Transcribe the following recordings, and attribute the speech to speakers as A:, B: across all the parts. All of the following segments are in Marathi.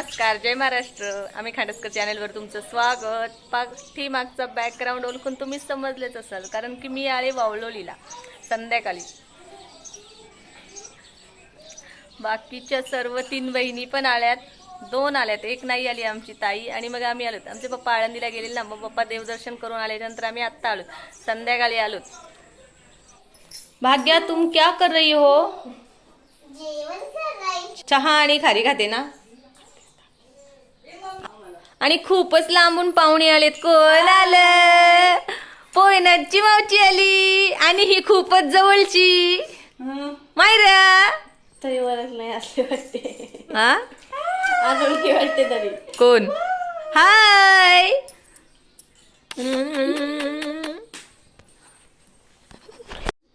A: नमस्कार जय महाराष्ट्र. आम्ही खांडसकर चॅनलवर तुमचं स्वागत. पाठी मागचा बॅकग्राऊंड ओळखून तुम्ही समजलेच असाल कारण की मी आले वावलोलीला संध्याकाळी. बाकीच्या सर्व तीन बहिणी पण आल्यात दोन आल्यात. एक नाही आली आमची ताई आणि मग आम्ही आलोत. आमचे पप्पा आळंदीला गेलेले ना मग पप्पा देवदर्शन करून आले नंतर आम्ही आत्ता आलो संध्याकाळी आलोत. भाग्या तुम क्या कर रही हो? चहा आणि खारी खाते ना? आणि खूपच लांबून पाहुणे आलेत. कोण आलं? पोयनाची मावची आली. आणि ही खूपच जवळची. मायरा.
B: तरीवरच नाही असले वाटते.
A: हा?
B: आगळकी वाटते तरी.
A: कोण? हाय.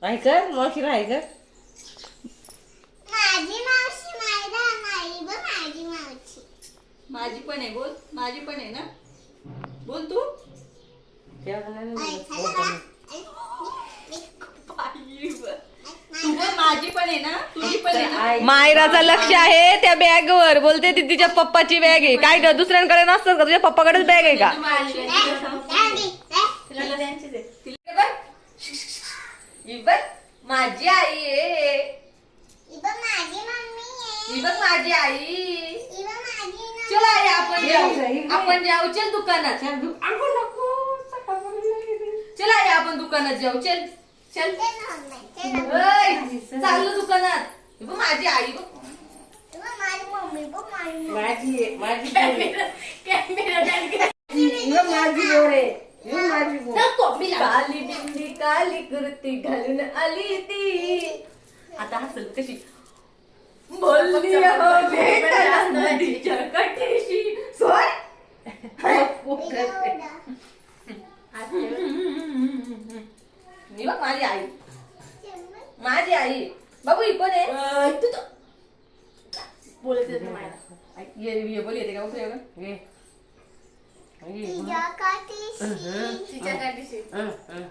B: आहे का? मावशी आहे का
C: माझी मावशी मायरा नाही ब माझी मावशी
A: माझी पण आहे बोल. माझी पण आहे ना? बोल तू. तू पण माझी पण आहे ना? तुझी पण आहे ना? मायराचं लक्ष आहे त्या बॅग वर बोलते ती तिच्या पप्पाची बॅग आहे. काय ग दुसऱ्यांकडे नसतं का? तुझ्या पप्पाकडेच बॅग आहे का? ही माझी आई आहे.
C: माझी मम्मी आहे.
A: बघ माझी आई. चल आई आपण जाऊ. आपण जाऊ चल दुकानात. चल आई आपण दुकानात जाऊ. चल चल. ओय, चाललो दुकानात. ही बघ माझी आई बघ.
C: माझी माझी
B: माझी
A: काली बिंदी काली कुर्ती घालून आली ती. आता हसल कशी? बोलली हो भेटायला नदीच्या काठीशी सोय
C: एवढं.
A: मी बघ माझी आई. माझी आई बाबू ही कोण आहे तू तो
B: बोलत येत
A: ये ये बोल येते का बघ. ये.
C: तिच्या काठीशी.
B: हं, हं.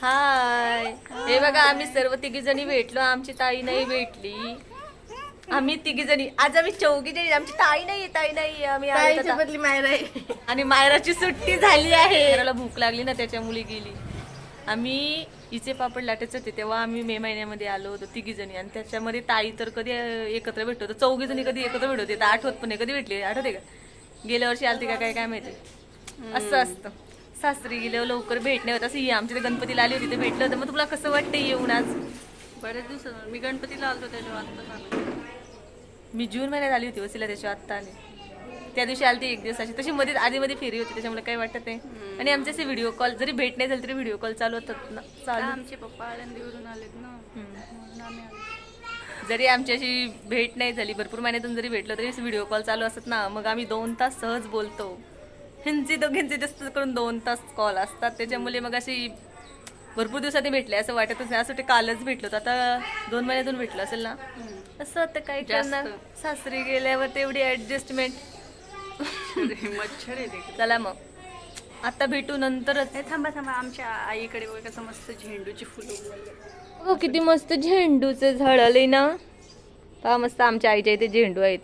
A: हाय. हे बघा आम्ही सर्व तिघी जणी भेटलो. आमची ताई नाही भेटली. आम्ही तिघी जणी आज आम्ही चौघी जणी. आमची ताई नाही ताई नाही आम्ही आलो
B: ताईच्या
A: आता.
B: बदली मायरा आहे.
A: आणि मायराची सुट्टी झाली आहे. मायराला भूक लागली ना त्याच्यामुळे गेली. आम्ही इचे पापड लाटायचे होते तेव्हा आम्ही मे महिन्यामध्ये आलो होतो तिघी जणी आणि त्याच्यामध्ये ताई तर कधी एकत्र भेटतो होतो. चौघी जणी कधी एकत्र भेटत होते. तर आठवत पण नाही. कधी भेटले? आठवते का? गेल्या वर्षी आलती का? काय काय माहिती? असं असतं. सासरी गेल्यावर लवकर भेटणे होत. असं ही आमच्या इथे गणपतीला आली होती ते भेटलं होतं. मग तुला कसं वाटतं येऊन आज?
B: बरेच दिवस मी गणपतीला आलतो त्याच्या
A: मी जून महिन्यात आली होती वसीला त्याच्या आत्ता आले. त्या दिवशी आली ती एक दिवसाची. तशी मध्ये आधी मध्ये फेरी होती त्याच्यामुळे काही वाटत नाही. आणि आमचे असे व्हिडिओ कॉल जरी भेट नाही झाली तरी व्हिडिओ कॉल चालू होतात ना चालू.
B: आमचे पप्पा आळंदीवरून आलेत ना? आलो.
A: जरी आमच्याशी भेट नाही झाली भरपूर महिन्यातून जरी भेटलो तरी व्हिडिओ कॉल चालू असत ना. मग आम्ही दोन तास सहज बोलतो. ह्यांचे दोघींचे जास्त करून दोन तास कॉल असतात. त्याच्यामुळे मग अशी भरपूर दिवसांनी भेटले असं वाटतच नाही असं ते कालच भेटलो आता दोन महिन्यातून भेटलो असेल ना? असं आता काही करणार सासरी गेल्यावर तेवढी ऍडजस्टमेंट
B: मच्छर आहे तिकडे
A: चला मग. आता भेटू नंतरच.
B: थांबा थांबा. आमच्या आईकडे कसं मस्त झेंडूची फुलं.
A: हो किती मस्त झेंडूचं झाड आलंय ना? पहा मस्त आमच्या आईच्या इथे झेंडू आहेत.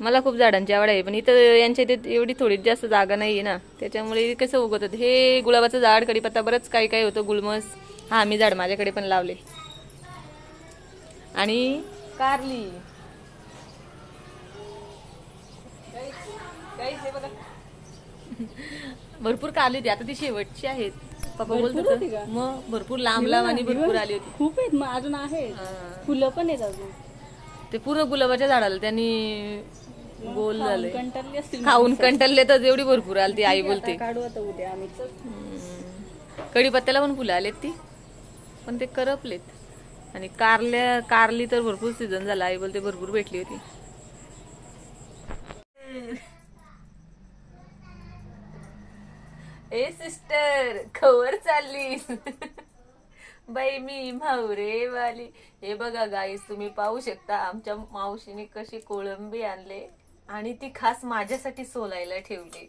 A: मला खूप झाडांची आवड आहे पण इथं यांच्या इथे एवढी थोडी जास्त जागा नाही आहे ना. त्याच्यामुळे कसं उगत होतं हे गुलाबाचं झाड कडीपत्ता बरंच काही काही होतं. गुलमस. हा मी झाड माझ्याकडे पण लावले. आणि कारली. भरपूर कारली होती. आता ती शेवटची आहेत. पप्पा बोलत
B: होती का?
A: मग भरपूर लांब लांब आणि भरपूर आली होती.
B: खूप आहेत. मग अजून आहेत.
A: हा.
B: फुलं पण आहेत अजून.
A: ते पूर्ण गुलाबाच्या झाडाला त्यांनी गोल
B: खाऊन
A: झाले
B: कंटाळली असतील
A: खाऊन कंटलले तर एवढी भरपूर आली ती आई बोलते.
B: आता काढू आता उद्या आम्ही. चल.
A: कढीपत्त्याला पण फुलं आलेत ती. पण ते करपलेत. आणि कारल्या कारली तर भरपूर सीझन झाला. आई बोलते भरपूर भेटली होती. ए सिस्टर खबर चालली बाई मी म्हावरे वाली हे बघा गाईस तुम्ही पाहू शकता आमच्या मावशीने कशी कोळंबी आणले. आणि ती खास माझ्यासाठी सोलायला ठेवली.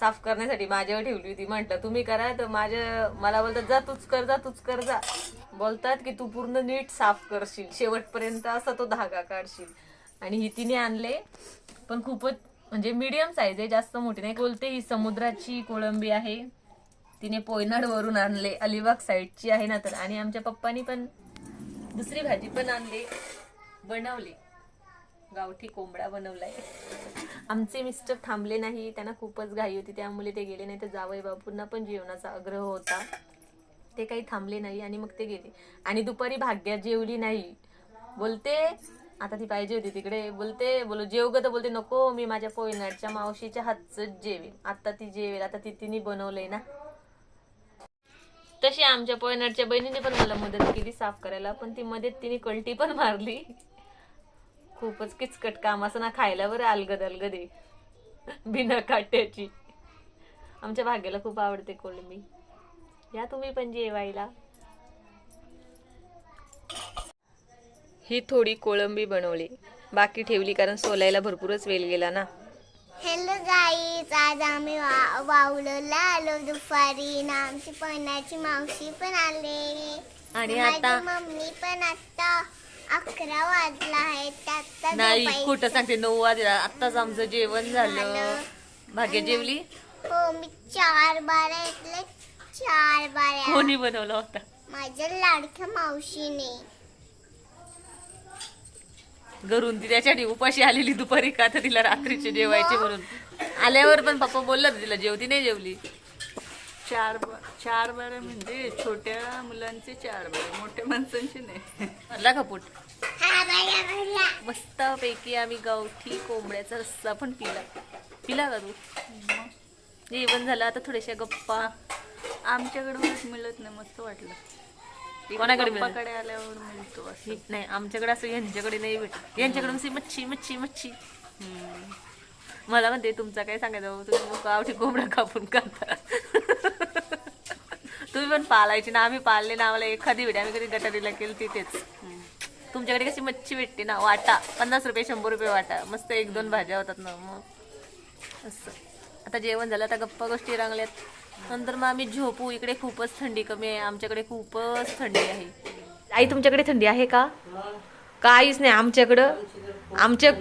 A: साफ करण्यासाठी माझ्यावर ठेवली होती. म्हटलं तुम्ही करा तर माझ्या मला बोलतात जा तूच कर जा तूच कर जा. बोलतात की तू पूर्ण नीट साफ करशील. शेवटपर्यंत असा तो धागा काढशील. आणि ही तिने आणले. पण खूपच म्हणजे मीडियम साईज आहे जास्त मोठी नाही. बोलते ही समुद्राची कोळंबी आहे. तिने पोयनाड वरून आणले. अलिबाग साईडची आहे ना तर. आणि आमच्या पप्पानी पण दुसरी भाजी पण आणली. बनवली. गावठी कोंबडा बनवलाय. आमचे मिस्टर थांबले नाही त्यांना खूपच घाई होती त्यामुळे ते गेले नाही तर जावई बापूंना पण जेवणाचा आग्रह होता. ते काही थांबले नाही आणि मग ते गेले. आणि दुपारी भाग्या जेवली नाही. बोलते आता ती पाहिजे होती तिकडे. बोलते बोलो जेव ग तर बोलते नको मी माझ्या पोयनाडच्या मावशीच्या हातच जेवेल आता ती जेवेल आता ती तिने बनवलंय ना. तशी आमच्या पोयनाडच्या बहिणीने पण मला मदत केली साफ करायला पण ती मदत तिने कलटी पण मारली. खूपच किचकट काम असं ना खायला बरं अलगद अलगद आहे. बिना काट्याची. आमच्या भाग्याला खूप आवडते कोळंबी या तुम्ही पण जेवायला. ही थोडी कोळंबी बनवली. बाकी ठेवली कारण सोलायला भरपूरच वेळ गेला ना.
C: हॅलो गाईज आज आम्ही वा वावलला आलो दुपारी ना आमची पणाची मावशी पण आले.
A: आणि आता
C: मम्मी पण आता अकरा वाजला.
A: नाही. खोटं सांगते नऊ वाजला आत्ताच आमचं जेवण झालं. भाग्य जेवली?
C: हो मी चार बारा इथले चार बारा
A: कोणी बनवला होता?
C: माझ्या लाडक्या मावशीने.
A: घरून ती त्याच्यासाठी उपाशी आलेली दुपारी का तर तिला रात्रीचे जेवायचे म्हणून. आल्यावर पण पप्पा बोलला तिला जेवती नाही जेवली.
B: चार ब- चार बारे म्हणजे छोट्या मुलांचे चार बारे मोठ्या माणसांचे नाही.
A: भरला का पोट? मस्त पैकी आम्ही गावठी कोंबड्याचा रस्सा पण पिला. पिला का तू? जेवण झालं आता थोड्याशा गप्पा.
B: आमच्याकडूनच मिळत नाही मस्त वाटलं.
A: कोणाकडे मिळत?
B: पप्पाकडे आल्यावर मिळतो असं.
A: नाही आमच्याकडे असं यांच्याकडे नाही भेटत. यांच्याकडून सी मच्छी मच्छी मच्छी. मला म्हणते तुमचा काय सांगायचं तुम्ही गावठी कोंबडा कापून खाता. तुम्ही पण पालायची ना आम्ही पाळले ना आम्हाला एखादी भेट. आम्ही कधी गटारीला केली तिथेच. तुमच्याकडे कशी मच्छी भेटते ना वाटा पन्नास रुपये शंभर रुपये वाटा. मस्त एक दोन भाज्या होतात ना मग. असं. आता जेवण झालं आता गप्पा गोष्टी रंगल्यात. नंतर मग आम्ही झोपू इकडे खूपच थंडी कमी आहे. आमच्याकडे खूपच थंडी आहे. आई तुमच्याकडे थंडी आहे का? काहीच नाही आमच्याकडं? आमच्या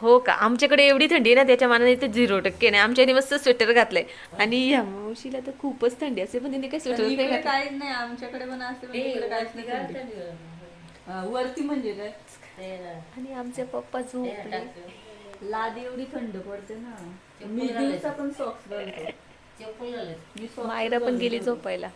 A: हो का? आमच्याकडे एवढी थंडी आहे ना त्याच्या मानाने इथे झिरो टक्के नाही. आमच्या मस्त स्वेटर घातलंय. आणि या मावशीला तर खूपच थंडी असते पण तिने काही स्वेटर नाही घातलं.
B: आमच्याकडे पण असते वरती म्हणजे काय?
A: आणि आमचे पप्पा झोपले.
B: लादी एवढी थंड पडते ना. मी दिवसा पण सॉक्स घालतो.
A: मायरा पण गेली झोपायला.